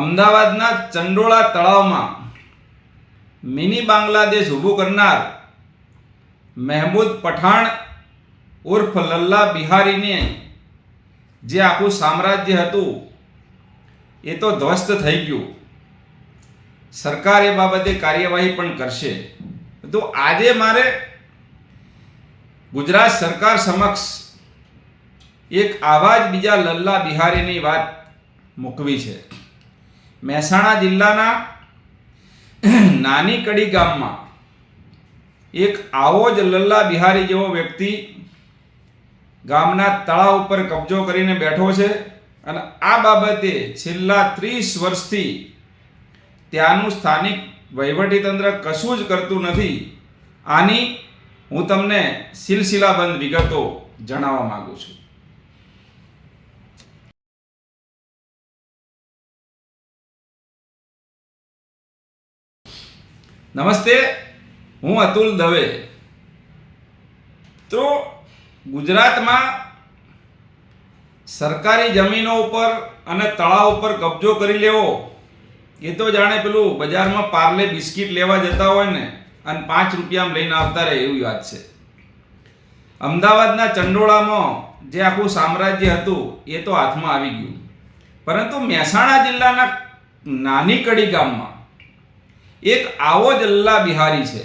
અમદાવાદના ચંડોળા તળાવમાં મિની બાંગ્લાદેશ ઊભું કરનાર મહેમૂદ પઠાણ ઉર્ફ લલ્લા બિહારીને જે આખું સામ્રાજ્ય હતું, એ તો ધ્વસ્ત થઈ ગયું. સરકાર એ બાબતે કાર્યવાહી પણ કરશે. તો આજે મારે ગુજરાત સરકાર સમક્ષ એક આવા જ બીજા લલ્લા બિહારીની વાત મૂકવી છે. મહેસાણા જિલ્લાના નાની કડી ગામમાં એક આવો જ લલ્લા બિહારી જેવો વ્યક્તિ ગામના તળાવ ઉપર કબજો કરીને બેઠો છે અને આ બાબતે છેલ્લા ત્રીસ વર્ષથી ત્યાંનું સ્થાનિક વહીવટીતંત્ર કશું જ કરતું નથી. આની હું તમને સિલસિલાબંધ વિગતો જણાવવા માગું છું. નમસ્તે, હું અતુલ દવે. તો ગુજરાતમાં સરકારી જમીનો ઉપર અને તળાવ ઉપર કબજો કરી લેવો, એ તો જાણે પેલું બજારમાં પાર્લે બિસ્કિટ લેવા જતા હોય ને, અને પાંચ રૂપિયામાં લઈને આવતા રહે એવી વાત છે. અમદાવાદના ચંડોળામાં જે આખું સામ્રાજ્ય હતું, એ તો હાથમાં આવી ગયું. પરંતુ મહેસાણા જિલ્લાના નાની કડી ગામમાં એક આવો જ અલ્લા બિહારી છે,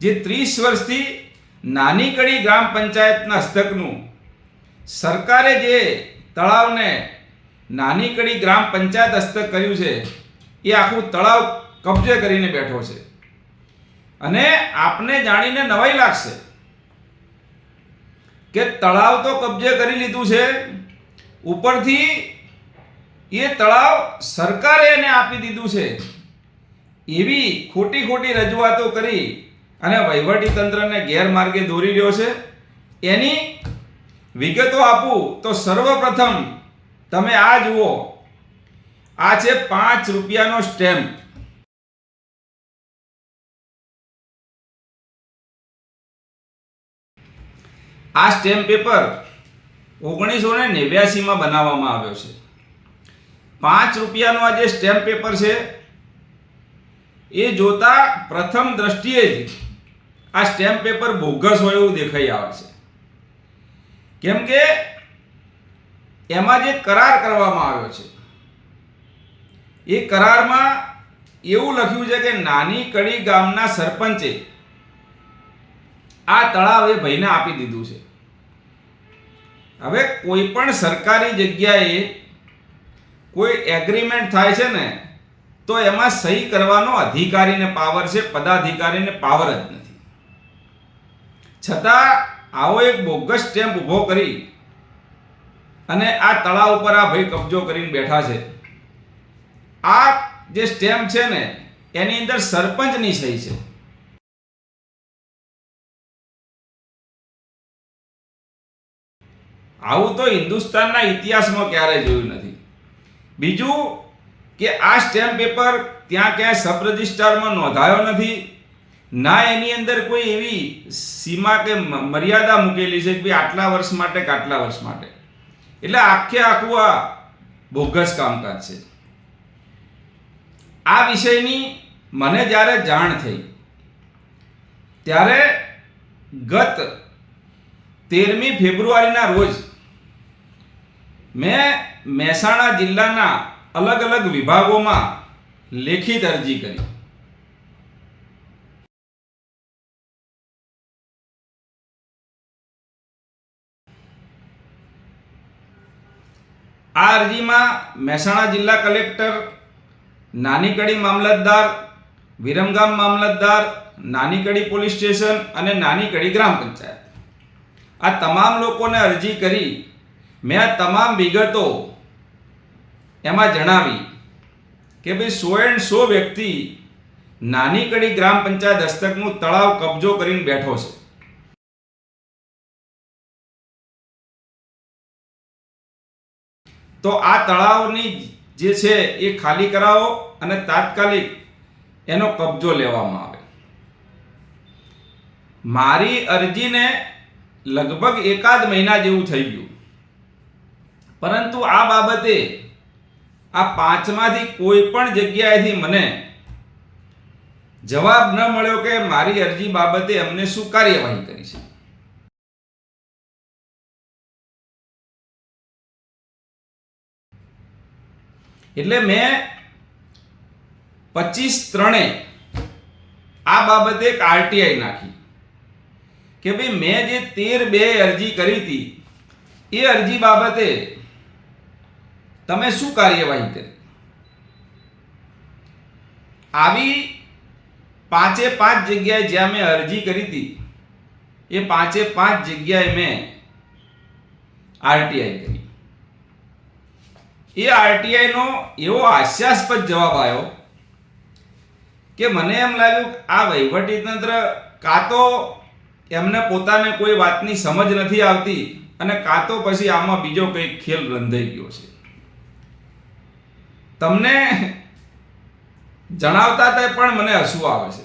જે ત્રીસ વર્ષથી નાની કડી ગ્રામ પંચાયતના હસ્તકનું સરકારે જે તળાવને નાની કડી ગ્રામ પંચાયત હસ્તક કર્યું છે, એ આખું તળાવ કબજે કરીને બેઠો છે. અને આપને જાણીને નવાઈ લાગશે કે તળાવ તો કબજે કરી લીધું છે, ઉપરથી એ તળાવ સરકારે એને આપી દીધું છે. એવી ખોટી ખોટી રજૂઆતો કરી અને વહીવટી તંત્રને ગેરમાર્ગે દોરી રહ્યો છે. એની વિગતો આપું તો સર્વપ્રથમ તમે આ જુઓ. આ છે પાંચ રૂપિયાનો સ્ટેમ્પ. આ સ્ટેમ્પ પેપર ઓગણીસો ને નેવ્યાસીમાં બનાવવામાં આવ્યો છે. પાંચ રૂપિયાનો આ જે સ્ટેમ્પ પેપર છે એ જોતા પ્રથમ દ્રષ્ટિએ જ આ સ્ટેમ્પ પેપર બોગસ હોય એવું દેખાઈ આવે છે. કેમ કે એમાં જે કરાર કરવામાં આવ્યો છે, એ કરારમાં એવું લખ્યું છે કે નાની કડી ગામના સરપંચે આ તળાવ એ ભાઈને આપી દીધું છે. હવે કોઈ પણ સરકારી જગ્યાએ કોઈ એગ્રીમેન્ટ થાય છે ને તો એમાં સહી કરવાનો અધિકારીને પાવર છે, પદાધિકારીને પાવર જ નથી. છતાં આવો એક બોગસ સ્ટેમ્પ ઊભો કરી અને આ તળાવ ઉપર આ ભાઈ કબજો કરીને બેઠા છે. આ જે સ્ટેમ્પ છે ને, એની અંદર સરપંચની સહી છે. આવું તો હિન્દુસ્તાનના ઇતિહાસમાં ક્યારેય જોયું નથી. બીજું કે આ સ્ટેમ્પ પેપર ત્યાં ક્યાંય સબ રજિસ્ટ્રારમાં નોંધાયો નથી? ના, એની અંદર કોઈ એવી સીમા કે મર્યાદા મૂકેલી છે કે આટલા વર્ષ માટે કે આટલા વર્ષ માટે? એટલે આખે આખું આ બોગસ કામકાજ છે. આ વિષયની મને જ્યારે જાણ થઈ, ત્યારે ગત તેરમી ફેબ્રુઆરીના રોજ મેં મહેસાણા જિલ્લાના અલગ અલગ વિભાગોમાં લેખિત અરજી કરી. આ અરજીમાં મહેસાણા જિલ્લા કલેક્ટર, નાનીકડી મામલતદાર, વિરમગામ મામલતદાર, નાનીકડી પોલીસ સ્ટેશન અને નાનીકડી ગ્રામ પંચાયત. આ તમામ લોકોને અરજી કરી, મેં આ તમામ વિગતો એમાં જણાવી કે ભાઈ સો એન્ડ સો વ્યક્તિ નાની કડી ગ્રામ પંચાયત હસ્તકનું તળાવ કબજો કરીને બેઠો છે. તો આ તળાવની જે છે એ ખાલી કરાવો અને તાત્કાલિક એનો કબજો લેવામાં આવે. મારી અરજીને લગભગ એકાદ મહિના જેવું થઈ ગયું. પરંતુ આ બાબતે આ પાંચમાંથી કોઈ પણ જગ્યાએથી મને જવાબ ન મળ્યો કે મારી અરજી બાબતે અમને શું કાર્યવાહી કરી છે. એટલે મેં પચીસ ત્રણે આ બાબતે એક આરટીઆઈ નાખી કે ભાઈ મેં જે તેર બે અરજી કરી હતી, એ અરજી બાબતે તમે શું કાર્યવાહી કરી? આવી પાંચે પાંચ જગ્યાએ જ્યાં મેં અરજી કરી હતી, એ પાંચે પાંચ જગ્યાએ મેં આરટીઆઈ કરી. એ આરટીઆઈનો એવો હાસ્યાસ્પદ જવાબ આવ્યો કે મને એમ લાગ્યું કે આ વહીવટી તંત્ર કાં તો એમને પોતાને કોઈ વાતની સમજ નથી આવતી અને કાં તો પછી આમાં બીજો કંઈક ખેલ રંધાઈ ગયો છે. તમને જણાવતા તે પણ મને હસવું આવે છે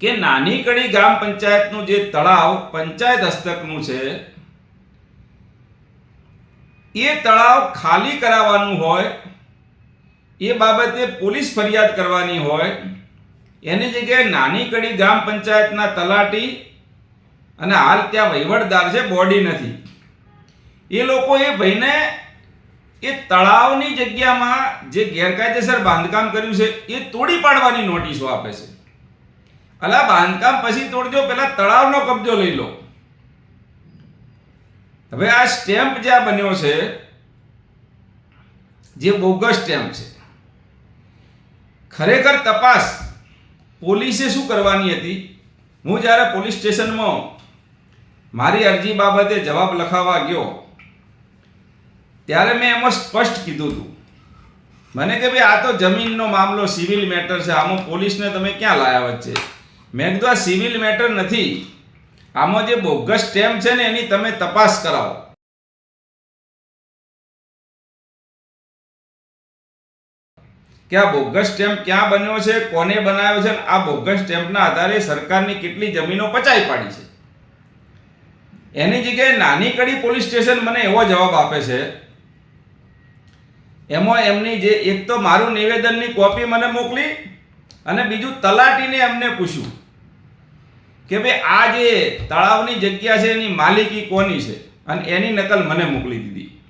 કે નાની કડી ગ્રામ પંચાયતનું જે તળાવ, પંચાયત હસ્તકનું છે, એ તળાવ ખાલી કરાવવાનું હોય, એ બાબતે પોલીસ ફરિયાદ કરવાની હોય, એની જગ્યાએ નાની કડી ગ્રામ પંચાયતના તલાટી અને હાલ ત્યાં વહીવટદાર છે બોડી નથી. એ લોકો એ ભાઈને એ તળાવની જગ્યામાં જે ગેરકાયદેસર બાંધકામ કર્યું છે, એ તોડી પાડવાની નોટિસો આપે છે. અલા, બાંધકામ પછી તોડજો, પેલા તળાવનો કબજો લઈ લો. હવે આ સ્ટેમ્પ જે બન્યો છે, જે બોગસ સ્ટેમ્પ છે, ખરેખર તપાસ પોલીસે શું કરવાની હતી? હું જ્યારે પોલીસ સ્ટેશનમાં મારી અરજી બાબતે જવાબ લખાવવા ગયો ત્યારે મેં એમાં સ્પષ્ટ કીધું હતું. મને કે ભાઈ, આ તો જમીનનો મામલો, સિવિલ મેટર છે. આમાં પોલીસને તમે ક્યાં લાયા વચ્ચે? મેં કીધું, આ સિવિલ મેટર નથી. આમાં જે બોગસ સ્ટેમ્પ છે ને, એની તમે તપાસ કરાવો. કે આ બોગસ સ્ટેમ્પ ક્યાં બન્યો છે, કોને બનાવ્યો છે અને આ બોગસ સ્ટેમ્પના આધારે સરકારની કેટલી જમીનો પચાઈ પાડી છે. એની જગ્યાએ નાની કડી પોલીસ સ્ટેશન મને એવો જવાબ આપે છે એમાં એમની જે, એક તો મારું નિવેદનની કોપી મને મોકલી અને બીજું તલાટીને એમને પૂછ્યું કે ભાઈ, આ જે તળાવની જગ્યા છે, એની માલિકી કોની છે? અને એની નકલ મને મોકલી દીધી.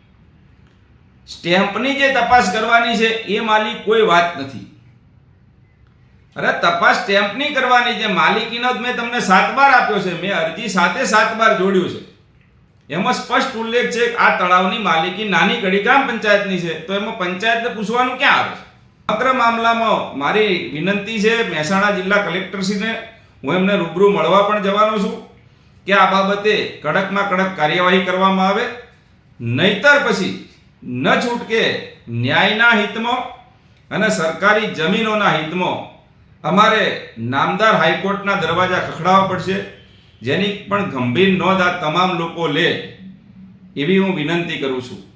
સ્ટેમ્પની જે તપાસ કરવાની છે, એ માલિક કોઈ વાત નથી. અરે, તપાસ સ્ટેમ્પની કરવાની છે. માલિકીનો જ મેં તમને સાત બાર આપ્યો છે. મેં અરજી સાથે સાત બાર જોડ્યું છે. એમાં સ્પષ્ટ ઉલ્લેખ છે કે આ તળાવની માલિકી નાની કડી ગ્રામ પંચાયતની છે. તો એમાં પંચાયતને પૂછવાનું ક્યાં આવે છે? સમગ્ર મામલામાં મારી વિનંતી છે મહેસાણા જિલ્લા કલેક્ટરશ્રીને. હું એમને રૂબરૂ મળવા પણ જવાનો છું કે આ બાબતે કડકમાં કડક કાર્યવાહી કરવામાં આવે. નહીતર પછી ન છૂટકે ન્યાયના હિતમાં અને સરકારી જમીનોના હિતમાં અમારે નામદાર હાઈકોર્ટના દરવાજા ખખડાવવા પડશે. જેની પણ ગંભીર નોંધ આ તમામ લોકો લે એવી હું વિનંતી કરું છું.